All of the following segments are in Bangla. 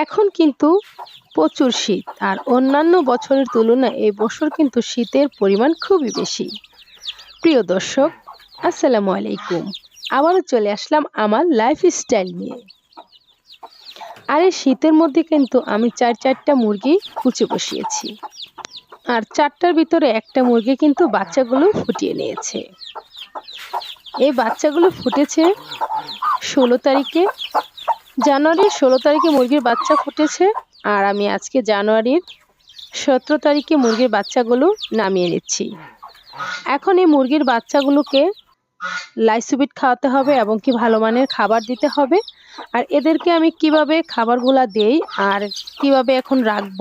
এখন কিন্তু প্রচুর শীত, আর অন্যান্য বছরের তুলনায় এই বছর কিন্তু শীতের পরিমাণ খুবই বেশি। প্রিয় দর্শক, আসসালামু আলাইকুম। আবারও চলে আসলাম আমার লাইফস্টাইল নিয়ে। আর এই শীতের মধ্যে কিন্তু আমি চার চারটা মুরগি কুচে বসিয়েছি, আর চারটার ভিতরে একটা মুরগি কিন্তু বাচ্চাগুলো ফুটিয়ে নিয়েছে। এই বাচ্চাগুলো ফুটেছে ষোলো তারিখে জানুয়ারির ষোলো তারিখে মুরগির বাচ্চা ফুটেছে আর আমি আজকে জানুয়ারির সতেরো তারিখে মুরগির বাচ্চাগুলো নামিয়ে নিচ্ছি। এখন এই মুরগির বাচ্চাগুলোকে লাইসুবিট খাওয়াতে হবে এবং কি ভালো মানের খাবার দিতে হবে। আর এদেরকে আমি কীভাবে খাবারগুলা দেই আর কীভাবে এখন রাখব,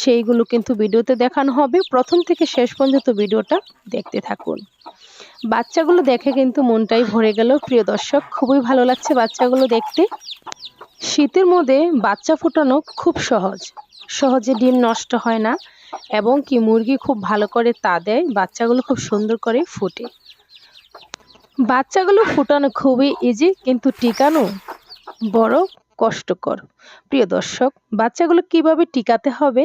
সেইগুলো কিন্তু ভিডিওতে দেখানো হবে। প্রথম থেকে শেষ পর্যন্ত ভিডিওটা দেখতে থাকুন। বাচ্চাগুলো দেখে কিন্তু মনটাই ভরে গেল। প্রিয় দর্শক, খুবই ভালো লাগছে বাচ্চাগুলো দেখতে। শীতের মধ্যে বাচ্চা ফোটানো খুব সহজ। সহজে ডিম নষ্ট হয় না এবং কি মুরগি খুব ভালো করে তা দেয়, বাচ্চাগুলো খুব সুন্দর করে ফুটে। বাচ্চাগুলো ফুটানো খুবই ইজি কিন্তু টিকানো বড় কষ্টকর। প্রিয় দর্শক, বাচ্চাগুলো কীভাবে টিকাতে হবে?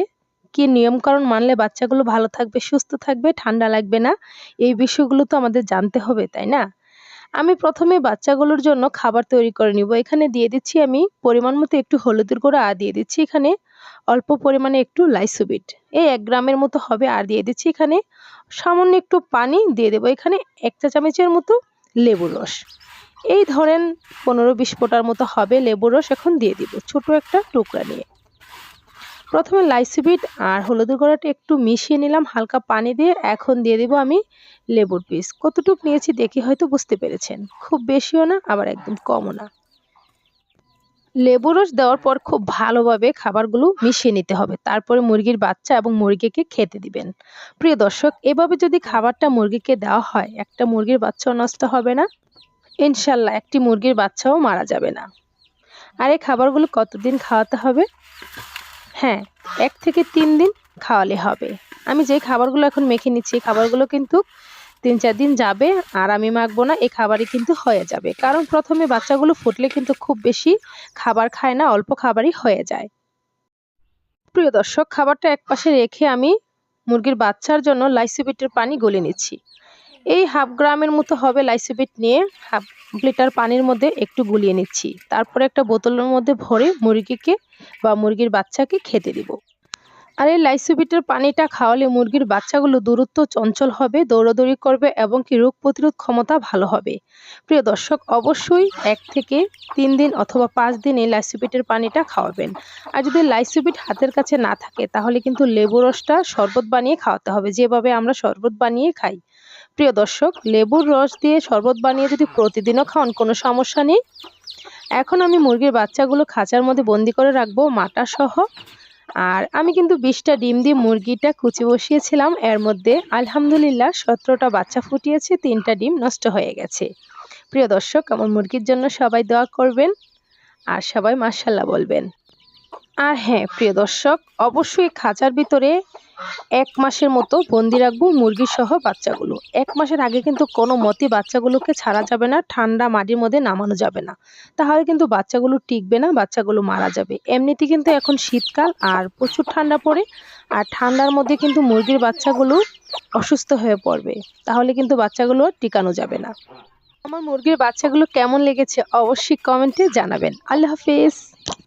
কি নিয়মকানুন মানলে বাচ্চাগুলো ভালো থাকবে, সুস্থ থাকবে, ঠান্ডা লাগবে না? এই বিষয়গুলো তো আমাদের জানতে হবে, তাই না? আমি প্রথমে বাচ্চাগুলোর জন্য খাবার তৈরি করে নিব। এখানে দিয়ে দিচ্ছি আমি পরিমাণ মতো একটু হলুদের গুঁড়া, আর দিয়ে দিচ্ছি এখানে অল্প পরিমাণে একটু লাইসোবিট। এই এক গ্রামের মতো হবে, আর দিয়ে দিচ্ছি এখানে সামান্য একটু পানি, দিয়ে দেবো এখানে এক চা চামচের মতো লেবুর রস। এই ধরেন পনেরো বিশ ফোটার মতো হবে লেবুর রস, এখন দিয়ে দিব ছোট একটা টুকরা নিয়ে। প্রথমে লাইসিবিট আর হলুদের গুঁড়াটা একটু মিশিয়ে নিলাম, হালকা পানি দিয়ে। এখন দিয়ে দিব আমি লেবুর পিস। কতটুকু নিয়েছি দেখে হয়তো বুঝতে পেরেছেন। খুব বেশিও না, আবার একদম কমও না। লেবু রস দেওয়ার পর খুব ভালোভাবে খাবারগুলো মিশিয়ে নিতে হবে। তারপরে মুরগির বাচ্চা এবং মুরগিকে খেতে দিবেন। প্রিয় দর্শক, এভাবে যদি খাবারটা মুরগিকে দেওয়া হয়, একটা মুরগির বাচ্চাও নষ্ট হবে না। ইনশাল্লাহ একটি মুরগির বাচ্চাও মারা যাবে না। আর এই খাবারগুলো কতদিন খাওয়াতে হবে? হ্যাঁ এক থেকে তিন দিন খাওয়ালে হবে। আমি যে খাবারগুলো এখন মেখে নিচ্ছি, এই খাবারগুলো কিন্তু তিন চার দিন যাবে আর আমি মাখবো না, এই খাবারই কিন্তু হয়ে যাবে। কারণ প্রথমে বাচ্চাগুলো ফুটলে কিন্তু খুব বেশি খাবার খায় না, অল্প খাবারই হয়ে যায়। প্রিয় দর্শক, খাবারটা এক পাশে রেখে আমি মুরগির বাচ্চার জন্য লাইসিবিটের পানি গলে নিচ্ছি। এই হাফ গ্রামের মতো হবে লাইসিবিট নিয়ে হাফ লিটার পানির মধ্যে একটু গুলিয়ে নিচ্ছি। তারপরে একটা বোতলের মধ্যে ভরে মুরগিকে বা মুরগির বাচ্চাকে খেতে দিব। আর এই লাইসোবিটের পানিটা খাওয়ালে মুরগির বাচ্চাগুলো দূরত্ব চঞ্চল হবে, দৌড়াদৌড়ি করবে এবং কি রোগ প্রতিরোধ ক্ষমতা ভালো হবে। প্রিয় দর্শক, অবশ্যই এক থেকে তিন দিন অথবা পাঁচ দিন এই লাইসোবিটের পানিটা খাওয়াবেন। আর যদি লাইসোবিট হাতের কাছে না থাকে, তাহলে কিন্তু লেবু রসটা শরবত বানিয়ে খাওয়াতে হবে। যেভাবে আমরা শরবত বানিয়ে খাই প্রিয় দর্শক, লেবুর রস দিয়ে শরবত বানিয়ে যদি প্রতিদিনও খাওয়ান কোনো সমস্যা নেই। এখন আমি মুরগির বাচ্চাগুলো খাঁচার মধ্যে বন্দি করে রাখব মাটা সহ আর আমি কিন্তু বিশটা ডিম দিয়ে মুরগিটা কুচি বসিয়েছিলাম। এর মধ্যে আলহামদুলিল্লাহ সতেরোটা বাচ্চা ফুটিয়েছে, তিনটা ডিম নষ্ট হয়ে গেছে। প্রিয় দর্শক, আমার মুরগির জন্য সবাই দোয়া করবেন আর সবাই মার্শাল্লাহ বলবেন। আর হ্যাঁ প্রিয় দর্শক, অবশ্যই খাঁচার ভিতরে এক মাসের মতো বন্দি রাখব মুরগি সহ বাচ্চাগুলো। এক মাসের আগে কিন্তু কোনো মতে বাচ্চাগুলোকে ছাড়া যাবে না, ঠান্ডা মাটির মধ্যে নামানো যাবে না। তাহলে কিন্তু বাচ্চাগুলো টিকবে না, বাচ্চাগুলো মারা যাবে। এমনিতে কিন্তু এখন শীতকাল আর প্রচুর ঠান্ডা পড়ে, আর ঠান্ডার মধ্যে কিন্তু মুরগির বাচ্চাগুলো অসুস্থ হয়ে পড়বে। তাহলে কিন্তু বাচ্চাগুলো টিকানো যাবে না। আমার মুরগির বাচ্চাগুলো কেমন লেগেছে অবশ্যই কমেন্টে জানাবেন। আল্লাহ হাফিজ।